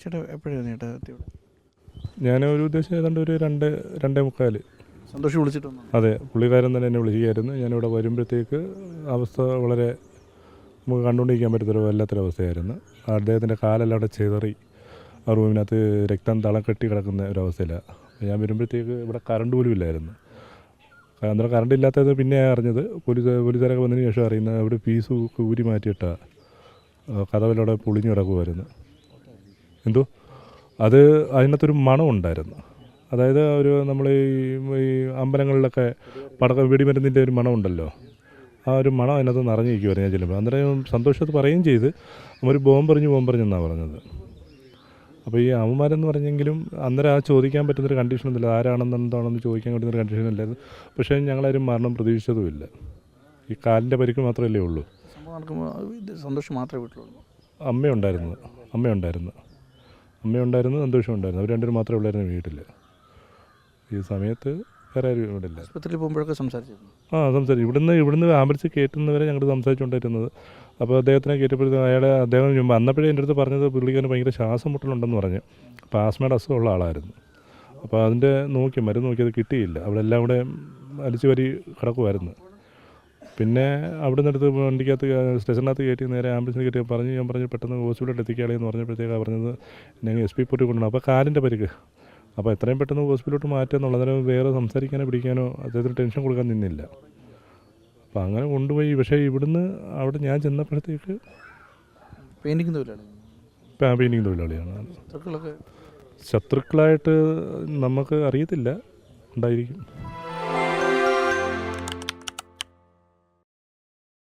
ചേട്ടാ എപ്പോഴാണ് ചേട്ടാ എത്തിയത്? ഞാൻ ഒരു ഉദ്ദേശം ഏതാണ്ട് ഒരു രണ്ട് രണ്ടേ മുക്കാൽ സന്തോഷം വിളിച്ചിട്ട് വന്നു അതെ പുള്ളിക്കാരൻ തന്നെ എന്നെ വിളിക്കുകയായിരുന്നു. ഞാനിവിടെ വരുമ്പോഴത്തേക്ക് അവസ്ഥ വളരെ നമുക്ക് കണ്ടുകൊണ്ടിരിക്കാൻ പറ്റത്തൊരു വല്ലാത്തൊരവസ്ഥയായിരുന്നു അദ്ദേഹത്തിന്റെ കാലെല്ലാം അവിടെ ചെതറി ആ റൂമിനകത്ത് രക്തം തളം കെട്ടി കിടക്കുന്ന ഒരവസ്ഥയിലാണ് ഞാൻ വരുമ്പോഴത്തേക്ക് ഇവിടെ കറണ്ട് പോലും ഇല്ലായിരുന്നു. അന്നേരം കറണ്ട് ഇല്ലാത്തത് പിന്നെ അറിഞ്ഞത് പോലീസ് പോലീസുകാരൊക്കെ വന്നതിന് ശേഷം അറിയുന്നത് അവിടെ പീസ് ഊരി മാറ്റിയിട്ട കഥവിലവിടെ പൊളിഞ്ഞു കിടക്കുമായിരുന്നു എന്തോ? അത് അതിനകത്തൊരു മണം ഉണ്ടായിരുന്നു. അതായത് ഒരു നമ്മൾ ഈ ഈ അമ്പലങ്ങളിലൊക്കെ പടക്ക വെടിമരുന്നിന്റെ ഒരു മണമുണ്ടല്ലോ ആ ഒരു മണം അതിനകത്ത് നിറഞ്ഞിരിക്കുമായിരുന്നു ഞാൻ ചെല്ലുമ്പോൾ അന്നേരം സന്തോഷത്ത് പറയുകയും ചെയ്ത് ഒരു ബോംബെറിഞ്ഞ് എന്നാണ് പറഞ്ഞത്. അപ്പോൾ ഈ അവന്മാരെന്ന് പറഞ്ഞെങ്കിലും അന്നേരം ആ ചോദിക്കാൻ പറ്റുന്നൊരു കണ്ടീഷനൊന്നുമില്ല ആരാണെന്ന് എന്താണെന്ന് ചോദിക്കാൻ പറ്റുന്നൊരു കണ്ടീഷനില്ലായിരുന്നു പക്ഷേ ഞങ്ങളാരും മരണം പ്രതീക്ഷിച്ചതുമില്ല. ഈ കാലിന്റെ പരിക്ക് മാത്രമല്ലേ ഉള്ളൂ. സന്തോഷം മാത്രമേ വീട്ടിലുള്ളൂ. അമ്മയുണ്ടായിരുന്നു. അമ്മയുണ്ടായിരുന്നു. അമ്മയുണ്ടായിരുന്നു സന്തോഷം ഉണ്ടായിരുന്നു. അവർ രണ്ടുപേരും മാത്രമേ ഉള്ളായിരുന്നു വീട്ടിൽ ഈ സമയത്ത് വേറെ ആരും ഇവിടെ ഇല്ല. പോകുമ്പോഴൊക്കെ സംസാരിച്ചിരുന്നു. ആ സംസാരിച്ചു. ഇവിടുന്ന് ഇവിടുന്ന് ആംബുലൻസ് കയറ്റുന്നവരെ ഞങ്ങൾ സംസാരിച്ചുകൊണ്ടിരുന്നത്. അപ്പോൾ അദ്ദേഹത്തിനെ കയറ്റിയപ്പോഴത്തേക്കും അയാളെ അദ്ദേഹം അന്നപ്പോഴേ എന്റെ അടുത്ത് പറഞ്ഞത് പുള്ളിക്കാരന് ഭയങ്കര ശ്വാസം മുട്ടലുണ്ടെന്ന് പറഞ്ഞു. അപ്പോൾ ആസ്മയുടെ അസുഖമുള്ള ആളായിരുന്നു. അപ്പോൾ അതിന്റെ നോക്കി മരുന്ന് നോക്കി അത് കിട്ടിയില്ല. അവിടെ എല്ലാം കൂടെ അലിച്ചു വരി കിടക്കുമായിരുന്നു പിന്നെ അവിടെ നിന്നെടുത്ത് വണ്ടിക്കകത്ത് സ്റ്റേഷനകത്ത് കയറ്റി നേരെ ആംബുലൻസിൽ കയറ്റി പറഞ്ഞു ഞാൻ പറഞ്ഞു പെട്ടെന്ന് ഹോസ്പിറ്റലിൽ എത്തിക്കുകയാണെന്ന് എന്ന് പറഞ്ഞപ്പോഴത്തേക്കാണ് പറഞ്ഞത് ഞങ്ങൾ എസ് പി പൊട്ടി കൊണ്ടുവന്നു. അപ്പോൾ കാലിന്റെ പരിക്ക്. അപ്പോൾ എത്രയും പെട്ടെന്ന് ഹോസ്പിറ്റലിലോട്ട് മാറ്റുക എന്നുള്ളതിന് വേറെ സംസാരിക്കാനോ പിടിക്കാനോ അദ്ദേഹത്തിന് ടെൻഷൻ കൊടുക്കാൻ നിന്നില്ല. അപ്പോൾ അങ്ങനെ കൊണ്ടുപോയി. പക്ഷേ ഇവിടുന്ന് അവിടെ ഞാൻ ചെന്നപ്പോഴത്തേക്ക് പെയിന്റിങ് തൊഴിലാളി. പെയിന്റിങ് തൊഴിലാളിയാണ്. ശത്രുക്കളായിട്ട് നമുക്ക് അറിയത്തില്ല. ഉണ്ടായിരിക്കും.